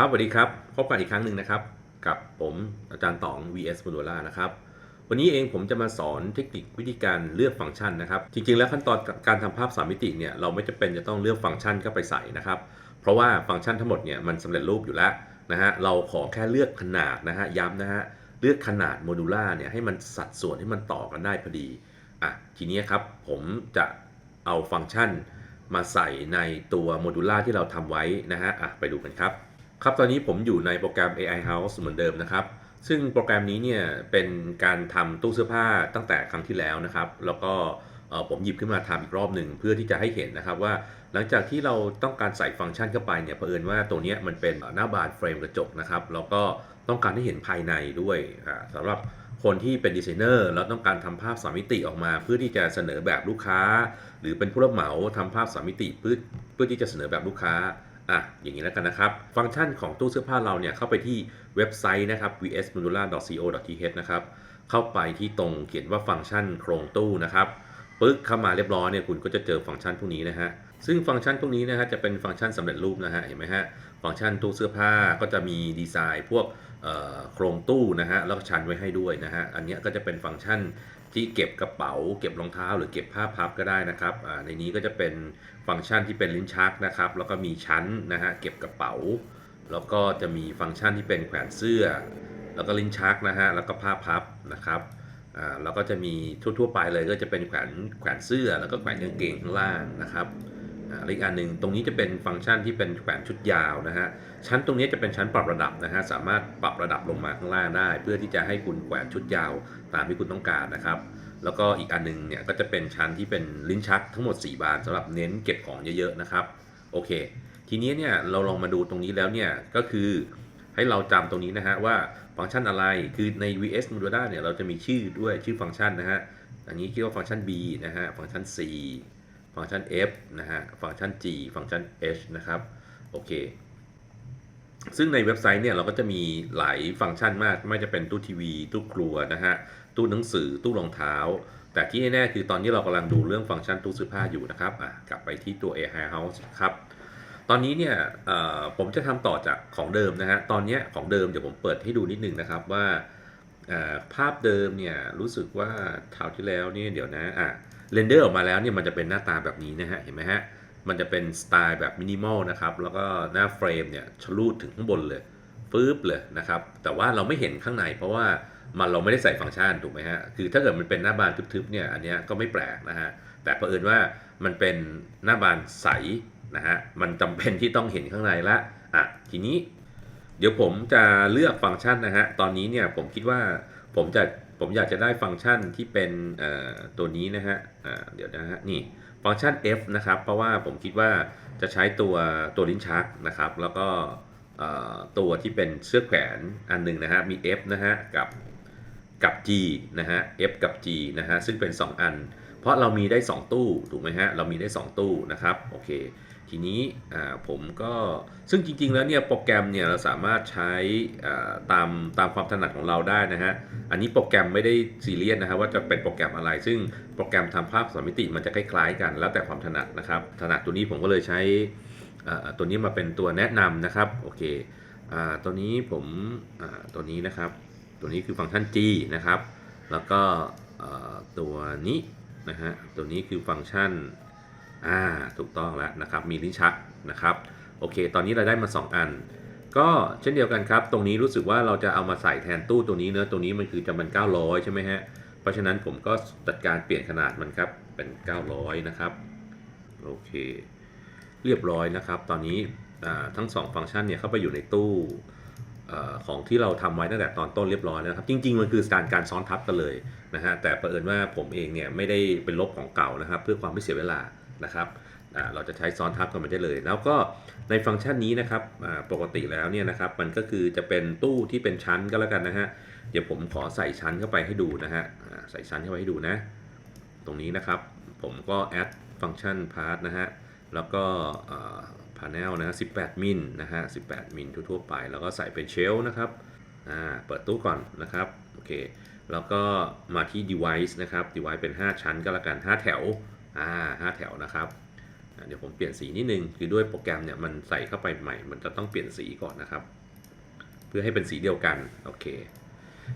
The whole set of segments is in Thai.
ครับสวัสดีครับพบกันอีกครั้งหนึ่งนะครับ กับผมอาจารย์ต๋อง vs m o d u l a นะครับ วันนี้เองผมจะมาสอนเทคนิควิธีการเลือกฟังก์ชันนะครับ จริงๆ แล้วขั้นตอนการทำภาพสามมิติเนี่ยเราไม่จำเป็นจะต้องเลือกฟังก์ชันเข้าไปใส่นะครับ เพราะว่าฟังก์ชันทั้งหมดเนี่ยมันสำเร็จรูปอยู่แล้วนะฮะเราขอแค่เลือกขนาดนะฮะย้ำนะฮะเลือกขนาดโมดูล่าเนี่ยให้มันสัดส่วนให้มันต่อกันได้พอดีอะทีนี้ครับผมจะเอาฟังก์ชันมาใส่ในตัวโมดูล่าที่เราทำไว้นะฮะอะไปดูกันครับ ครับ ตอนนี้ผมอยู่ในโปรแกรม AI House เหมือนเดิมนะครับ ซึ่งโปรแกรมนี้เนี่ยเป็นการทำตู้เสื้อผ้าตั้งแต่ครั้งที่แล้วนะครับ แล้วก็ผมหยิบขึ้นมาทำอีกรอบหนึ่งเพื่อที่จะให้เห็นนะครับว่า หลังจากที่เราต้องการใส่ฟังก์ชันเข้าไปเนี่ยเผอิญว่าตัวนี้มันเป็นหน้าบานเฟรมกระจกนะครับ แล้วก็ต้องการให้เห็นภายในด้วยสำหรับคนที่เป็นดีไซเนอร์แล้วต้องการทำภาพสามมิติออกมา เพื่อที่จะเสนอแบบลูกค้า หรือเป็นผู้รับเหมาทำภาพสามมิติเพื่อเพื่อที่จะเสนอแบบลูกค้า อะอย่างนี้แล้วกันนะครับ ฟังก์ชันของตู้เสื้อผ้าเราเนี่ยเข้าไปที่เว็บไซต์นะครับ vsmodula.co.th นะครับเข้าไปที่ตรงเขียนว่าฟังก์ชันโครงตู้นะครับปึ๊กเข้ามาเรียบร้อยเนี่ยคุณก็จะเจอฟังก์ชันพวกนี้นะฮะซึ่งฟังก์ชันพวกนี้นะฮะจะเป็นฟังก์ชันสำเร็จรูปนะฮะเห็นไหมฮะฟังก์ชันตู้เสื้อผ้าก็จะมีดีไซน์พวกโครงตู้นะฮะแล้วก็ชั้นไว้ให้ด้วยนะฮะอันเนี้ยก็จะเป็นฟังก์ชันที่เก็บกระเป๋า เก็บรองเท้า หรือเก็บผ้าพับก็ได้นะครับอ่าในนี้ก็จะเป็น ฟังก์ชันที่เป็นลิ้นชักนะครับ แล้วก็มีชั้นนะฮะเก็บกระเป๋า แล้วก็จะมีฟังก์ชันที่เป็นแขวนเสื้อ แล้วก็ลิ้นชักนะฮะแล้วก็ผ้าพับนะครับอ่าแล้วก็จะมีทั่วๆไปเลยก็จะเป็นแขวนแขวนเสื้อ แล้วก็แขวนกางเกงข้างล่างนะครับอ่าละอีกอันหนึ่งตรงนี้จะเป็นฟังก์ชันที่เป็นแขวนชุดยาวนะฮะชั้นตรงนี้จะเป็นชั้นปรับระดับนะฮะสามารถปรับระดับลงมาข้างล่างได้ เพื่อที่จะให้คุณแขวนชุดยาวตามที่คุณต้องการนะครับ แล้วก็อีกอันหนึงเนี่ยก็จะเป็นชั้นที่เป็นลิ้นชักทั้งหมด 4 บานสำหรับเน้นเก็บของเยอะๆนะครับโอเค ทีนี้เนี่ยเราลองมาดูตรงนี้แล้วเนี่ยก็คือให้เราจำตรงนี้นะฮะว่าฟังก์ชันอะไรคือใน VS Modula เนี่ยเราจะมีชื่อด้วยชื่อฟังก์ชันนะฮะอันนี้คิดว่าฟังก์ชัน B นะฮะฟังก์ชัน C ฟังก์ชัน F นะฮะฟังก์ชัน G ฟังก์ชัน H นะครับโอเคซึ่งในเว็บไซต์เนี่ยเราก็จะมีหลายฟังก์ชันมาก ไม่จะเป็นตู้ทีวีตู้ครัวนะฮะ ตู้หนังสือตู้รองเท้า แต่ที่แน่ๆคือตอนนี้เรากำลังดูเรื่องฟังก์ชันตู้เสื้อผ้าอยู่นะครับอะกลับไปที่ตัว AI House ครับ ตอนนี้เนี่ยผมจะทำต่อจากของเดิมนะฮะตอนนี้ของเดิมเดี๋ยวผมเปิดให้ดูนิดนึงนะครับว่าภาพเดิมเนี่ยรู้สึกว่าคราที่แล้วเนี่ยเดี๋ยวนะอะเรนเดอร์ออกมาแล้วเนี่ยมันจะเป็นหน้าตาแบบนี้นะฮะเห็นไหมฮะมันจะเป็นสไตล์แบบมินิมอลนะครับแล้วก็หน้าเฟรมเนี่ยชะลูดถึงข้างบนเลยฟืบเลยนะครับแต่ว่าเราไม่เห็นข้างในเพราะว่า มันเราไม่ได้ใส่ฟังก์ชันถูกไหมฮะ คือถ้าเกิดมันเป็นหน้าบานทึบๆเนี่ยอันนี้ก็ไม่แปลกนะฮะ แต่เผอิญว่ามันเป็นหน้าบานใสนะฮะ มันจำเป็นที่ต้องเห็นข้างในละ อะ ทีนี้ เดี๋ยวผมจะเลือกฟังก์ชันนะฮะ ตอนนี้เนี่ยผมคิดว่าผมจะผมอยากจะได้ฟังก์ชันที่เป็นตัวนี้นะฮะอ่าเดี๋ยวนะฮะ นี่ฟังก์ชัน F นะครับ เพราะว่าผมคิดว่าจะใช้ตัวตัวลิ้นชักนะครับ แล้วก็ตัวที่เป็นเสื้อแขวนอันหนึ่งนะฮะ มี F นะฮะ กับ กับ G นะฮะ F กับ G นะฮะซึ่งเป็น 2 อัน เพราะเรามีได้ 2 ตู้ถูกไหมฮะเรามีได้ 2 ตู้นะครับโอเคทีนี้ผมก็ซึ่งจริง ๆ แล้วเนี่ยโปรแกรมเนี่ยเราสามารถใช้ตามตามความถนัดของเราได้นะฮะอันนี้โปรแกรมไม่ได้ซีเรียสนะครับว่าจะเป็นโปรแกรมอะไร ซึ่งโปรแกรมทำภาพสามมิติมันจะคล้ายๆกันแล้วแต่ความถนัดนะครับถนัดตัวนี้ผมก็เลยใช้ตัวนี้มาเป็นตัวแนะนำนะครับโอเคอตัวนี้ผมตัวนี้นะครับ ตัวนี้คือฟังก์ชัน G นะครับ แล้วก็ตัวนี้นะฮะ ตัวนี้คือฟังก์ชันอ่าถูกต้องแล้วนะครับ มีลิ้นชักนะครับ โอเค ตอนนี้เราได้มา 2 อัน ก็เช่นเดียวกันครับ ตรงนี้รู้สึกว่าเราจะเอามาใส่แทนตู้ตัวนี้เนื้อะตัวนี้มันคือจะมัน900 ใช่ไหมฮะ เพราะฉะนั้นผมก็จัดการเปลี่ยนขนาดมันครับ เป็น 900 นะครับ โอเค เรียบร้อยนะครับ ตอนนี้ทั้ง 2 ฟังก์ชันเนี่ยเข้าไปอยู่ในตู้ ของที่เราทำไว้ตั้งแต่ตอนต้นเรียบร้อยแล้วครับ จริง ๆ มันคือการการซ้อนทับกันเลยนะฮะแต่ประเอิญว่าผมเองเนี่ยไม่ได้เป็นลบของเก่านะครับ เพื่อความไม่เสียเวลานะครับเราจะใช้ซ้อนทับกันมาได้เลย แล้วก็ในฟังก์ชันนี้นะครับปกติแล้วเนี่ยนะครับมันก็คือจะเป็นตู้ที่เป็นชั้นก็แล้วกันนะฮะเดี๋ยวผมขอใส่ชั้นเข้าไปให้ดูนะฮะใส่ชั้นเข้าไปให้ดูนะ ตรงนี้นะครับผมก็ add ฟังก์ชัน part นะฮะแล้วก็ พา n นลนะ18 มิลนะฮะ18 มิลทั่วๆไป แล้วก็ใส่เป็นเชลนะครับอ่าเปิดตู้ก่อนนะครับโอเคแล้วก็มาที่ device นะครับ device เป็น 5 ชั้นก็แล้วกัน 5 แถวอ่า5แถวนะครับเดี๋ยวผมเปลี่ยนสีนิดนึง คือด้วยโปรแกรมเนี่ยมันใส่เข้าไปใหม่ มันจะต้องเปลี่ยนสีก่อนนะครับ เพื่อให้เป็นสีเดียวกัน โอเค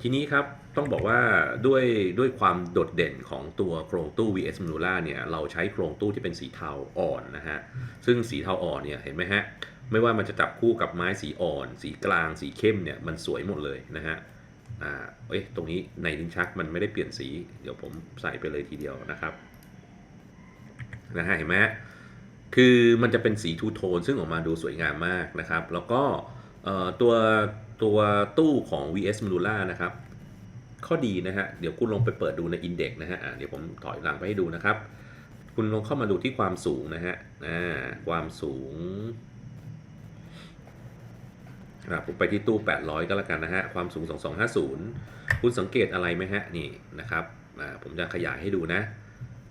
ทีนี้ครับต้องบอกว่าด้วยด้วยความโดดเด่นของตัวโครงตู้ VS m a n u l a เนี่ยเราใช้โครงตู้ที่เป็นสีเทาอ่อนนะฮะซึ่งสีเทาอ่อนเนี่ยเห็นไหมฮะไม่ว่ามันจะจับคู่กับไม้สีอ่อน สีกลางสีเข้มเนี่ยมันสวยหมดเลยนะฮะอ่าเอ้ยตรงนี้ในลิ้นชักมันไม่ได้เปลี่ยนสี เดี๋ยวผมใส่ไปเลยทีเดียวนะครับนะฮะเห็นไหมฮะคือมันจะเป็นสีทูโทนซึ่งออกมาดูสวยงามมากนะครับ แล้วก็เอ่อตัว ตัวตู้ของ VS m a n u l a นะครับ ข้อดีนะฮะ เดี๋ยวคุณลงไปเปิดดูใน Index นะฮะะเดี๋ยวผมถอยหลังไปให้ดูนะครับ คุณลองเข้ามาดูที่ความสูงนะฮะความสูงอะผมไปที่ตู้ 800 ก็แล้วกันนะฮะ ความสูง 2250 คุณสังเกตอะไรไหมฮะ นี่นะครับผมจะขยายให้ดูนะ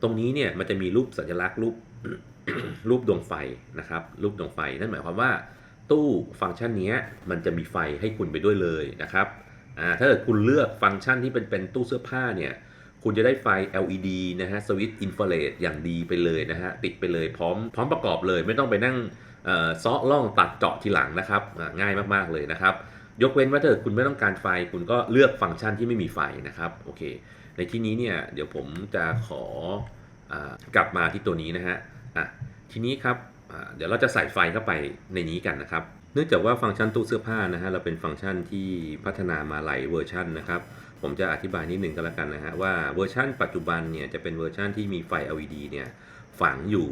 ตรงนี้เนี่ยมันจะมีรูปสัญลักษณ์รูปรูปดวงไฟนะครับ รูปดวงไฟ นั่นหมายความว่า ตู้ฟังก์ชันนี้มันจะมีไฟให้คุณไปด้วยเลยนะครับถ้าเกิดคุณเลือกฟังก์ชันที่เป็นเป็นตู้เสื้อผ้าเนี่ยคุณจะได้ไฟ LED นะฮะสวิตช์อินฟราเรดอย่างดีไปเลยนะฮะติดไปเลยพร้อมพร้อมประกอบเลยไม่ต้องไปนั่งเอ่อซาะล่องตัดเจาะทีหลังนะครับง่ายมากๆเลยนะครับ ยกเว้นว่าถ้าเกิดคุณไม่ต้องการไฟคุณก็เลือกฟังก์ชันที่ไม่มีไฟนะครับโอเค ในที่นี้เนี่ยเดี๋ยวผมจะขออากลับมาที่ตัวนี้นะฮะอะทีนี้ครับ เดี๋ยวเราจะใส่ไฟเข้าไปในนี้กันนะครับ เนื่องจากว่าฟังก์ชันตู้เสื้อผ้านะฮะเราเป็นฟังก์ชันที่พัฒนามาหลายเวอร์ชันนะครับ ผมจะอธิบายนิดนึงก็แล้วกันนะฮะว่าเวอร์ชันปัจจุบันเนี่ยจะเป็นเวอร์ชันที่มีไฟ LED เนี่ยฝังอยู่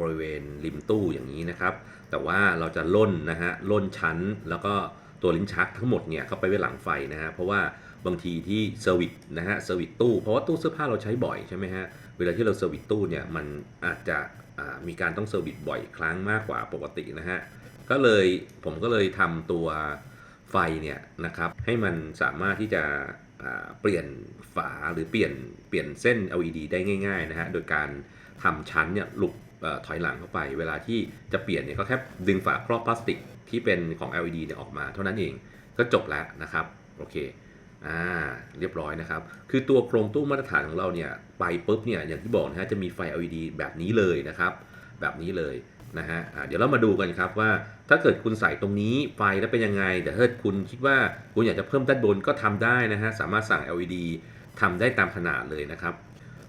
บริเวณริมตู้อย่างนี้นะครับ แต่ว่าเราจะล่นนะฮะล่นชั้นแล้วก็ตัวลิ้นชักทั้งหมดเนี่ยเข้าไปไว้หลังไฟนะฮะเพราะว่าบางทีที่เซอร์วิสนะฮะเซอร์วิสตู้เพราะว่าตู้เสื้อผ้าเราใช้บ่อยใช่ไหมฮะเวลาที่เราเซอร์วิสตู้เนี่ยมันอาจจะ มีการต้องเซอร์วิสบ่อยครั้งมากกว่าปกตินะฮะ ก็เลยผมก็เลยทำตัวไฟเนี่ยนะครับให้มันสามารถที่จะเปลี่ยนฝาหรือเปลี่ยนเปลี่ยนเส้น LED ได้ง่ายๆนะฮะ โดยการทำชั้นเนี่ยหลุกถอยหลังเข้าไป เวลาที่จะเปลี่ยนเนี่ยก็แค่ดึงฝาครอบพลาสติกที่เป็นของ LED เนี่ยออกมาเท่านั้นเองก็จบแล้วนะครับ โอเค อ่าเรียบร้อยนะครับ คือตัวโครงตู้มาตรฐานของเราเนี่ยไปปุ๊บเนี่ยอย่างที่บอกนะฮะจะมีไฟ LED แบบนี้เลยนะครับ แบบนี้เลยนะฮะเดี๋ยวเรามาดูกันครับว่าถ้าเกิดคุณใส่ตรงนี้ไฟแล้วเป็นยังไง แต่ถ้าเกิดคุณคิดว่าคุณอยากจะเพิ่มด้านบนก็ทำได้นะฮะสามารถสั่ง LED ทำได้ตามขนาดเลยนะครับ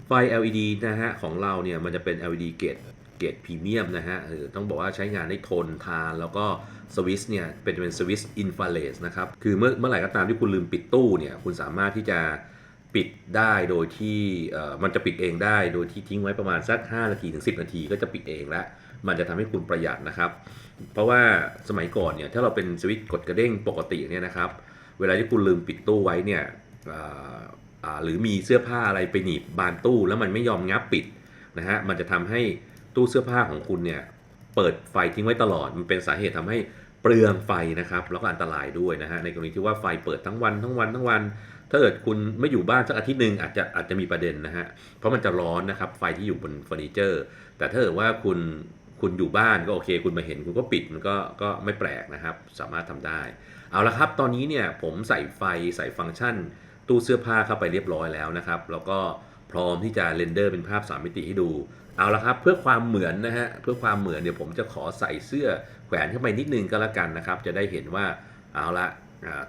ไฟ LED นะฮะของเราเนี่ยมันจะเป็น LED เกรดเกรดพรีเมียมนะฮะต้องบอกว่าใช้งานได้ทนทานแล้วก็ สวิตช์เนี่ยเป็นเป็นสวิตช์อินฟราเรดนะครับ คือเมื่อเมื่อไหร่ก็ตามที่คุณลืมปิดตู้เนี่ยคุณสามารถที่จะปิดได้โดยที่มันจะปิดเองได้ โดยที่ทิ้งไว้ประมาณสัก 5 นาทีถึง 10 นาทีก็จะปิดเองแล้วมันจะทำให้คุณประหยัดนะครับ เพราะว่าสมัยก่อนเนี่ยถ้าเราเป็นสวิตช์กดกระเด้งปกติเนี่ยนะครับ เวลาที่คุณลืมปิดตู้ไว้เนี่ยหรือมีเสื้อผ้าอะไรไปหนีบบานตู้แล้วมันไม่ยอมงับปิดนะฮะมันจะทำให้ตู้เสื้อผ้าของคุณเนี่ย เปิดไฟทิ้งไว้ตลอด มันเป็นสาเหตุทำให้เปลืองไฟนะครับ แล้วก็อันตรายด้วยนะฮะในกรณีที่ว่าไฟเปิดทั้งวันทั้งวันทั้งวัน ถ้าเกิดคุณไม่อยู่บ้านสักอาทิตย์หนึ่งอาจจะอาจจะมีประเด็นนะฮะเพราะมันจะร้อนนะครับไฟที่อยู่บนเฟอร์นิเจอร์ แต่ถ้าเกิดว่าคุณคุณอยู่บ้านก็โอเค คุณมาเห็นคุณก็ปิดมันก็ก็ไม่แปลกนะครับ สามารถทำได้ เอาละครับตอนนี้เนี่ยผมใส่ไฟใส่ฟังก์ชัน ตู้เสื้อผ้าเข้าไปเรียบร้อยแล้วนะครับ แล้วก็ พร้อมที่จะเรนเดอร์เป็นภาพ 3 มิติให้ดู เอาละครับ เพื่อความเหมือนนะฮะเพื่อความเหมือนเดี๋ยวผมจะขอใส่เสื้อแขวนเข้าไปนิดนึงก็แล้วกันนะครับ จะได้เห็นว่าเอาละ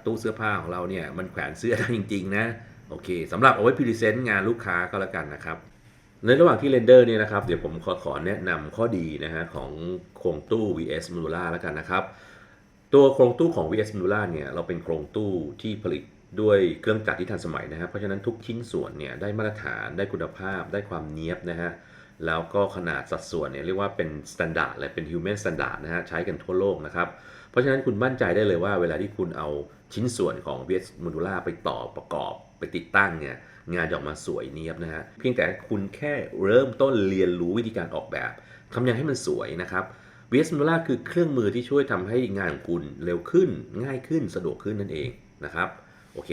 ตู้เสื้อผ้าของเราเนี่ยมันแขวนเสื้อได้จริง ๆ นะโอเคสำหรับเอาไว้พรีเซนต์งานลูกค้าก็แล้วกันนะครับในระหว่างที่เรนเดอร์เนี่ยนะครับเดี๋ยวผมขอขอแนะนำข้อดีนะฮะของโครงตู้ VS m a n u l a แล้วกันนะครับ ตัวโครงตู้ของ VS m a n u l a เนี่ยเราเป็นโครงตู้ที่ผลิต ด้วยเครื่องจักรที่ทันสมัยนะครับ เพราะฉะนั้นทุกชิ้นส่วนเนี่ยได้มาตรฐานได้คุณภาพ ได้ความเนียบนะฮะแล้วก็ขนาดสัดส่วนเนี่ยเรียกว่าเป็นสแตนดาร์ดเลยเป็น human standard นะฮะใช้กันทั่วโลกนะครับ เพราะฉะนั้นคุณมั่นใจได้เลยว่าเวลาที่คุณเอาชิ้นส่วนของ VS m a n u l a ไปต่อประกอบไปติดตั้งเนี่ยงานจะออกมาสวยเนียบนะฮะเพียงแต่คุณแค่เริ่มต้นเรียนรู้วิธีการออกแบบทำยังไงให้มันสวยนะครับ VS m a n u l a คือเครื่องมือที่ช่วยทำให้งานของคุณเร็วขึ้น ง่ายขึ้นสะดวกขึ้นนั่นเองนะครับ โอเค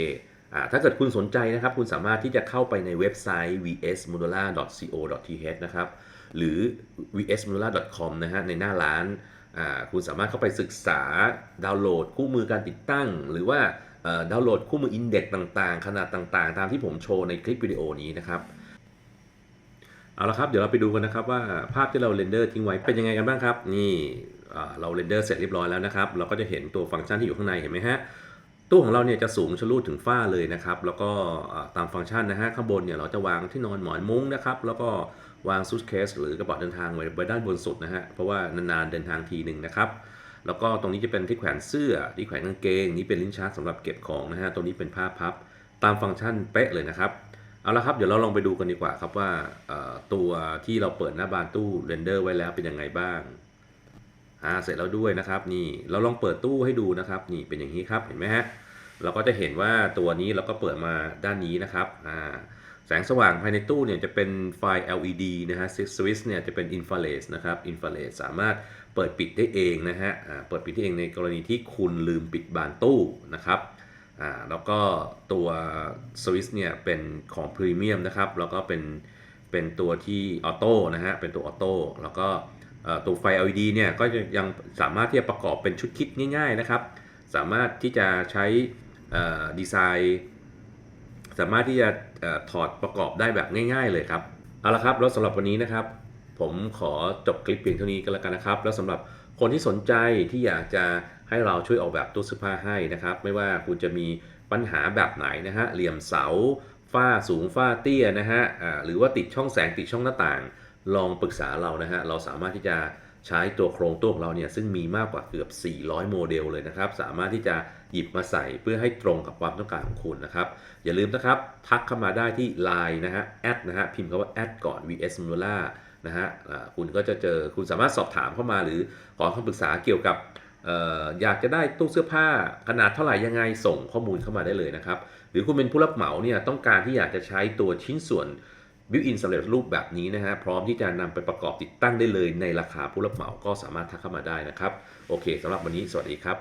อ่าถ้าเกิดคุณสนใจนะครับ คุณสามารถที่จะเข้าไปในเว็บไซต์ vsmodular.co.th นะครับ หรือ vsmodular.com นะฮะ ในหน้าร้านอ่าคุณสามารถเข้าไปศึกษาดาวน์โหลดคู่มือการติดตั้ง หรือว่าดาวน์โหลดคู่มืออินเด็กต่างๆ ขนาดต่างๆ ตามที่ผมโชว์ในคลิปวิดีโอนี้นะครับ เอาละครับ เดี๋ยวเราไปดูกันนะครับว่าภาพที่เราเรนเดอร์ทิ้งไว้เป็นยังไงกันบ้างครับ นี่เราเรนเดอร์เสร็จเรียบร้อยแล้วนะครับ เราก็จะเห็นตัวฟังก์ชันที่อยู่ข้างในเห็นไหมฮะ ตู้ของเราเนี่ยจะสูงชะลูดถึงฝ้าเลยนะครับ แล้วก็ตามฟังก์ชันนะฮะข้างบนเนี่ยเราจะวางที่นอนหมอนมุ้งนะครับ แล้วก็วางซูทเคสหรือกระเป๋าเดินทางไว้ไว้ด้านบนสุดนะฮะ เพราะว่านานๆเดินทางทีหนึ่งนะครับ แล้วก็ตรงนี้จะเป็นที่แขวนเสื้อ ที่แขวนกางเกง นี่เป็นลิ้นชักสำหรับเก็บของนะฮะ ตรงนี้เป็นผ้าพับ ตามฟังก์ชันเป๊ะเลยนะครับ เอาละครับ เดี๋ยวเราลองไปดูกันดีกว่าครับว่าตัวที่เราเปิดหน้าบานตู้เรนเดอร์ไว้แล้วเป็นยังไงบ้าง อ่าเสร็จแล้วด้วยนะครับนี่เราลองเปิดตู้ให้ดูนะครับ นี่เป็นอย่างนี้ครับเห็นไหมฮะเราก็จะเห็นว่าตัวนี้เราก็เปิดมาด้านนี้นะครับอ่าแสงสว่างภายในตู้เนี่ยจะเป็นไฟ LED นะฮะสวิตช์เนี่ยจะเป็นอินฟราเรดนะครับอินฟราเรดสามารถเปิดปิดได้เองนะฮะอ่าเปิดปิดได้เองในกรณีที่คุณลืมปิดบานตู้นะครับอ่าแล้วก็ตัวสวิสเนี่ยเป็นของพรีเมียมนะครับแล้วก็เป็นเป็นตัวที่ออโต้นะฮะเป็นตัวออโต้แล้วก็ ตัวไฟ LED เนี่ยก็ยังสามารถที่จะประกอบเป็นชุดคิดง่าย ๆนะครับ สามารถที่จะใช้ดีไซน์ สามารถที่จะอถอดประกอบได้แบบง่าย ๆ เลยครับเอาละครับแล้วสำหรับวันนี้นะครับ ผมขอจบคลิปเพียงเท่านี้ก็แล้วกันนะครับ แล้วสำหรับคนที่สนใจที่อยากจะให้เราช่วยออกแบบตู้เสื้อผ้าให้นะครับ ไม่ว่าคุณจะมีปัญหาแบบไหนนะฮะเหลี่ยมเสาฝ้าสูงฝ้าเตี้ยนะฮะหรือว่าติดช่องแสงติดช่องหน้าต่าง ลองปรึกษาเรานะฮะ เราสามารถที่จะใช้ตัวโครงตู้ของเราเนี่ยซึ่งมีมากกว่าเกือบ 400 โมเดลเลยนะครับ สามารถที่จะหยิบมาใส่เพื่อให้ตรงกับความต้องการของคุณนะครับ อย่าลืมนะครับทักเข้ามาได้ที่ Line นะฮะแอดนะฮะพิมพ์คำว่าแอดก่อน vs m u l a นะฮะคุณก็จะเจอคุณสามารถสอบถามเข้ามาหรือขอคำปรึกษาเกี่ยวกับอยากจะได้ตู้เสื้อผ้าขนาดเท่าไหร่ยังไงส่งข้อมูลเข้ามาได้เลยนะครับ หรือคุณเป็นผู้รับเหมาเนี่ยต้องการที่อยากจะใช้ตัวชิ้นส่วน บิวอินสำเร็จรูปแบบนี้นะฮะพร้อมที่จะนำไปประกอบติดตั้งได้เลยในราคาผู้รับเหมาก็สามารถทักเข้ามาได้นะครับ โอเคสำหรับวันนี้สวัสดีครับ